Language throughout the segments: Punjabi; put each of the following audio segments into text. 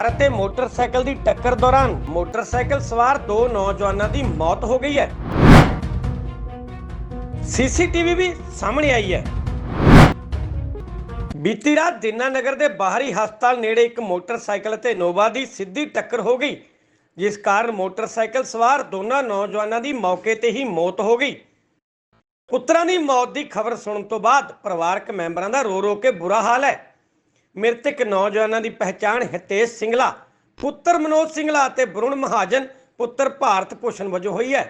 ਅਤੇ ਮੋਟਰਸਾਈਕਲ ਦੀ ਟੱਕਰ ਦੌਰਾਨ ਮੋਟਰਸਾਈਕਲ ਸਵਾਰ ਦੋ ਨੌਜਵਾਨਾਂ ਦੀ ਮੌਤ ਹੋ ਗਈ ਹੈ। ਸੀਸੀਟੀਵੀ ਵੀ ਸਾਹਮਣੇ ਆਈ ਹੈ। ਬੀਤੀ ਰਾਤ ਦੀਨਾਨਗਰ ਦੇ ਬਾਹਰੀ ਹਸਪਤਾਲ ਨੇੜੇ ਇੱਕ ਮੋਟਰਸਾਈਕਲ ਅਤੇ ਨੋਵਾ ਦੀ ਸਿੱਧੀ ਟੱਕਰ ਹੋ ਗਈ, ਜਿਸ ਕਾਰਨ ਮੋਟਰਸਾਈਕਲ ਸਵਾਰ ਦੋਨਾਂ ਨੌਜਵਾਨਾਂ ਦੀ ਮੌਕੇ ਤੇ ਹੀ ਮੌਤ ਹੋ ਗਈ। ਪੁੱਤਰਾਂ ਦੀ ਮੌਤ ਦੀ ਖਬਰ ਸੁਣਨ ਤੋਂ ਬਾਅਦ ਪਰਿਵਾਰਕ ਮੈਂਬਰਾਂ ਦਾ ਰੋ ਰੋ ਕੇ ਬੁਰਾ ਹਾਲ ਹੈ। ਮ੍ਰਿਤਕ ਨੌਜਵਾਨਾਂ ਦੀ ਪਹਿਚਾਣ ਹਿਤੇਸ਼ ਸਿੰਗਲਾ, ਪੁੱਤਰ ਮਨੋਜ ਸਿੰਗਲਾ ਅਤੇ ਬਰੁਣ ਮਹਾਜਨ ਪੁੱਤਰ ਭਾਰਤ ਭੂਸ਼ਣ ਵਜੋਂ ਹੋਈ ਹੈ।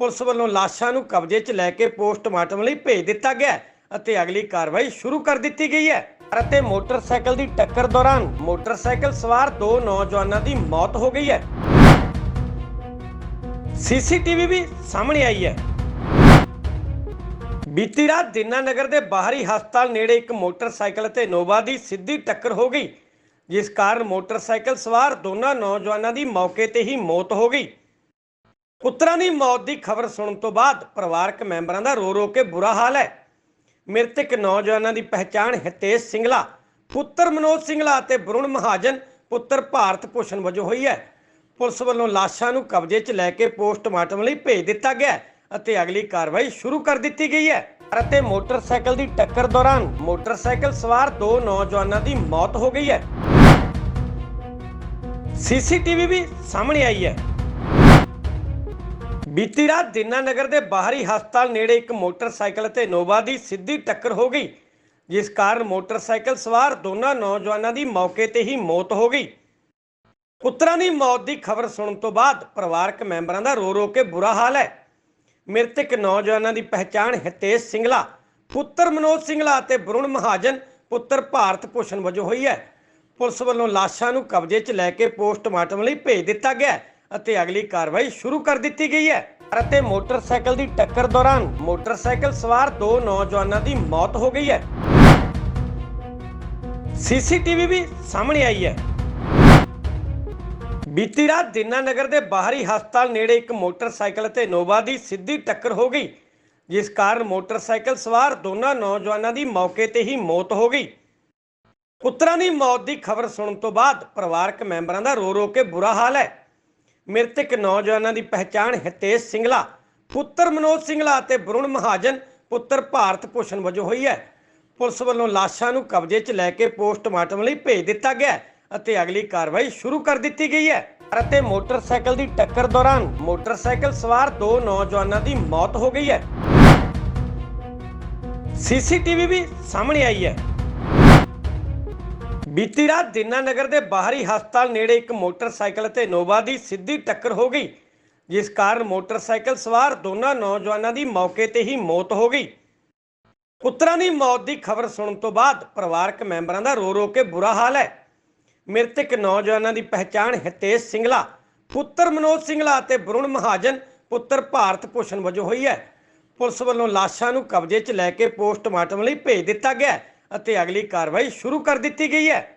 ਪੁਲਿਸ ਵੱਲੋਂ ਲਾਸ਼ਾਂ ਨੂੰ ਕਬਜ਼ੇ 'ਚ ਲੈ ਕੇ ਪੋਸਟਮਾਰਟਮ ਲਈ ਭੇਜ ਦਿੱਤਾ ਗਿਆ ਅਤੇ ਅਗਲੀ ਕਾਰਵਾਈ ਸ਼ੁਰੂ ਕਰ ਦਿੱਤੀ ਗਈ ਹੈ। ਅਤੇ ਮੋਟਰਸਾਈਕਲ ਦੀ ਟੱਕਰ ਦੌਰਾਨ ਮੋਟਰਸਾਈਕਲ ਸਵਾਰ ਦੋ ਨੌਜਵਾਨਾਂ ਦੀ ਮੌਤ ਹੋ ਗਈ ਹੈ। ਸੀਸੀਟੀਵੀ ਵੀ ਸਾਹਮਣੇ ਆਈ ਹੈ। ਬੀਤੀ ਰਾਤ ਦੀਨਾਨਗਰ ਦੇ ਬਾਹਰੀ ਹਸਪਤਾਲ ਨੇੜੇ ਇੱਕ ਮੋਟਰਸਾਈਕਲ ਅਤੇ ਨੋਵਾ ਦੀ ਸਿੱਧੀ ਟੱਕਰ ਹੋ ਗਈ, ਜਿਸ ਕਾਰਨ ਮੋਟਰਸਾਈਕਲ ਸਵਾਰ ਦੋਨਾਂ ਨੌਜਵਾਨਾਂ ਦੀ ਮੌਕੇ ਤੇ ਹੀ ਮੌਤ ਹੋ ਗਈ। ਪੁੱਤਰਾਂ ਦੀ ਮੌਤ ਦੀ ਖਬਰ ਸੁਣਨ ਤੋਂ ਬਾਅਦ ਪਰਿਵਾਰਕ ਮੈਂਬਰਾਂ ਦਾ ਰੋ ਰੋ ਕੇ ਬੁਰਾ ਹਾਲ ਹੈ। ਮ੍ਰਿਤਕ ਨੌਜਵਾਨਾਂ ਦੀ ਪਹਿਚਾਣ ਹਿਤੇਸ਼ ਸਿੰਗਲਾ, ਪੁੱਤਰ ਮਨੋਜ ਸਿੰਗਲਾ ਅਤੇ ਬਰੁਣ ਮਹਾਜਨ ਪੁੱਤਰ ਭਾਰਤ ਭੂਸ਼ਣ ਵਜੋਂ ਹੋਈ ਹੈ। ਪੁਲਿਸ ਵੱਲੋਂ ਲਾਸ਼ਾਂ ਨੂੰ ਕਬਜ਼ੇ 'ਚ ਲੈ ਕੇ ਪੋਸਟਮਾਰਟਮ ਲਈ ਭੇਜ ਦਿੱਤਾ ਗਿਆ ਹੈ। ਅਤੇ ਅਗਲੀ ਕਾਰਵਾਈ ਸ਼ੁਰੂ ਕਰ ਦਿੱਤੀ ਗਈ ਹੈ। ਅਤੇ ਮੋਟਰਸਾਈਕਲ ਦੀ ਟੱਕਰ ਦੌਰਾਨ ਮੋਟਰਸਾਈਕਲ ਸਵਾਰ ਦੋ ਨੌਜਵਾਨਾਂ ਦੀ ਮੌਤ ਹੋ ਗਈ ਹੈ। ਸੀਸੀਟੀਵੀ ਵੀ ਸਾਹਮਣੇ ਆਈ ਹੈ। ਬੀਤੀ ਰਾਤ ਦੀਨਾਨਗਰ ਦੇ ਬਾਹਰੀ ਹਸਪਤਾਲ ਨੇੜੇ ਇੱਕ ਮੋਟਰਸਾਈਕਲ ਅਤੇ ਨੋਵਾ ਦੀ ਸਿੱਧੀ ਟੱਕਰ ਹੋ ਗਈ, ਜਿਸ ਕਾਰਨ ਮੋਟਰਸਾਈਕਲ ਸਵਾਰ ਦੋਨਾਂ ਨੌਜਵਾਨਾਂ ਦੀ ਮੌਕੇ ਤੇ ਹੀ ਮੌਤ ਹੋ ਗਈ। ਪੁੱਤਰਾਂ ਦੀ ਮੌਤ ਦੀ ਖਬਰ ਸੁਣਨ ਤੋਂ ਬਾਅਦ ਪਰਿਵਾਰਕ ਮੈਂਬਰਾਂ ਦਾ ਰੋ ਰੋ ਕੇ ਬੁਰਾ ਹਾਲ ਹੈ। ਮ੍ਰਿਤਕ ਨੌਜਵਾਨਾਂ ਦੀ ਪਹਿਚਾਣ ਹਿਤੇਸ਼ ਸਿੰਗਲਾ, ਪੁੱਤਰ ਮਨੋਜ ਸਿੰਗਲਾ ਅਤੇ ਬਰੁਣ ਮਹਾਜਨ ਪੁੱਤਰ ਭਾਰਤ ਭੂਸ਼ਣ ਵਜੋਂ ਹੋਈ ਹੈ। ਪੁਲਿਸ ਵੱਲੋਂ ਲਾਸ਼ਾਂ ਨੂੰ ਕਬਜ਼ੇ 'ਚ ਲੈ ਕੇ ਪੋਸਟਮਾਰਟਮ ਲਈ ਭੇਜ ਦਿੱਤਾ ਗਿਆ ਅਤੇ ਅਗਲੀ ਕਾਰਵਾਈ ਸ਼ੁਰੂ ਕਰ ਦਿੱਤੀ ਗਈ ਹੈ। ਅਤੇ ਮੋਟਰਸਾਈਕਲ ਦੀ ਟੱਕਰ ਦੌਰਾਨ ਮੋਟਰਸਾਈਕਲ ਸਵਾਰ ਦੋ ਨੌਜਵਾਨਾਂ ਦੀ ਮੌਤ ਹੋ ਗਈ ਹੈ। ਸੀਸੀਟੀਵੀ ਵੀ ਸਾਹਮਣੇ ਆਈ ਹੈ। ਬੀਤੀ ਰਾਤ ਦੀਨਾਨਗਰ ਦੇ ਬਾਹਰੀ ਹਸਪਤਾਲ ਨੇੜੇ ਇੱਕ ਮੋਟਰਸਾਈਕਲ ਅਤੇ ਨੋਵਾ ਦੀ ਸਿੱਧੀ ਟੱਕਰ ਹੋ ਗਈ, ਜਿਸ ਕਾਰਨ ਮੋਟਰਸਾਈਕਲ ਸਵਾਰ ਦੋਨਾਂ ਨੌਜਵਾਨਾਂ ਦੀ ਮੌਕੇ ਤੇ ਹੀ ਮੌਤ ਹੋ ਗਈ। ਪੁੱਤਰਾਂ ਦੀ ਮੌਤ ਦੀ ਖਬਰ ਸੁਣਨ ਤੋਂ ਬਾਅਦ ਪਰਿਵਾਰਕ ਮੈਂਬਰਾਂ ਦਾ ਰੋ ਰੋ ਕੇ ਬੁਰਾ ਹਾਲ ਹੈ। ਮ੍ਰਿਤਕ ਨੌਜਵਾਨਾਂ ਦੀ ਪਹਿਚਾਣ ਹਿਤੇਸ਼ ਸਿੰਗਲਾ, ਪੁੱਤਰ ਮਨੋਜ ਸਿੰਗਲਾ ਅਤੇ ਬਰੁਣ ਮਹਾਜਨ ਪੁੱਤਰ ਭਾਰਤ ਭੂਸ਼ਣ ਵਜੋਂ ਹੋਈ ਹੈ। ਪੁਲਿਸ ਵੱਲੋਂ ਲਾਸ਼ਾਂ ਨੂੰ ਕਬਜ਼ੇ 'ਚ ਲੈ ਕੇ ਪੋਸਟਮਾਰਟਮ ਲਈ ਭੇਜ ਦਿੱਤਾ ਗਿਆ ਹੈ। ਅਤੇ ਅਗਲੀ ਕਾਰਵਾਈ ਸ਼ੁਰੂ ਕਰ ਦਿੱਤੀ ਗਈ ਹੈ। ਅਤੇ ਮੋਟਰਸਾਈਕਲ ਦੀ ਟੱਕਰ ਦੌਰਾਨ ਮੋਟਰਸਾਈਕਲ ਸਵਾਰ ਦੋ ਨੌਜਵਾਨਾਂ ਦੀ ਮੌਤ ਹੋ ਗਈ ਹੈ। ਸੀਸੀਟੀਵੀ ਵੀ ਸਾਹਮਣੇ ਆਈ ਹੈ। ਬੀਤੀ ਰਾਤ ਦੀਨਾਨਗਰ ਦੇ ਬਾਹਰੀ ਹਸਪਤਾਲ ਨੇੜੇ ਇੱਕ ਮੋਟਰਸਾਈਕਲ ਅਤੇ ਨੋਵਾ ਦੀ ਸਿੱਧੀ ਟੱਕਰ ਹੋ ਗਈ, ਜਿਸ ਕਾਰਨ ਮੋਟਰਸਾਈਕਲ ਸਵਾਰ ਦੋਨਾਂ ਨੌਜਵਾਨਾਂ ਦੀ ਮੌਕੇ ਤੇ ਹੀ ਮੌਤ ਹੋ ਗਈ। ਪੁੱਤਰਾਂ ਦੀ ਮੌਤ ਦੀ ਖਬਰ ਸੁਣਨ ਤੋਂ ਬਾਅਦ ਪਰਿਵਾਰਕ ਮੈਂਬਰਾਂ ਦਾ ਰੋ ਰੋ ਕੇ ਬੁਰਾ ਹਾਲ ਹੈ। ਮ੍ਰਿਤਕ ਨੌਜਵਾਨਾਂ ਦੀ ਪਹਿਚਾਣ ਹਿਤੇਸ਼ ਸਿੰਗਲਾ, ਪੁੱਤਰ ਮਨੋਜ ਸਿੰਗਲਾ ਅਤੇ ਬਰੁਣ ਮਹਾਜਨ ਪੁੱਤਰ ਭਾਰਤ ਭੂਸ਼ਣ ਵਜੋਂ ਹੋਈ ਹੈ। ਪੁਲਿਸ ਵੱਲੋਂ ਲਾਸ਼ਾਂ ਨੂੰ ਕਬਜ਼ੇ 'ਚ ਲੈ ਕੇ ਪੋਸਟਮਾਰਟਮ ਲਈ ਭੇਜ ਦਿੱਤਾ ਗਿਆ ਅਤੇ ਅਗਲੀ ਕਾਰਵਾਈ ਸ਼ੁਰੂ ਕਰ ਦਿੱਤੀ ਗਈ ਹੈ।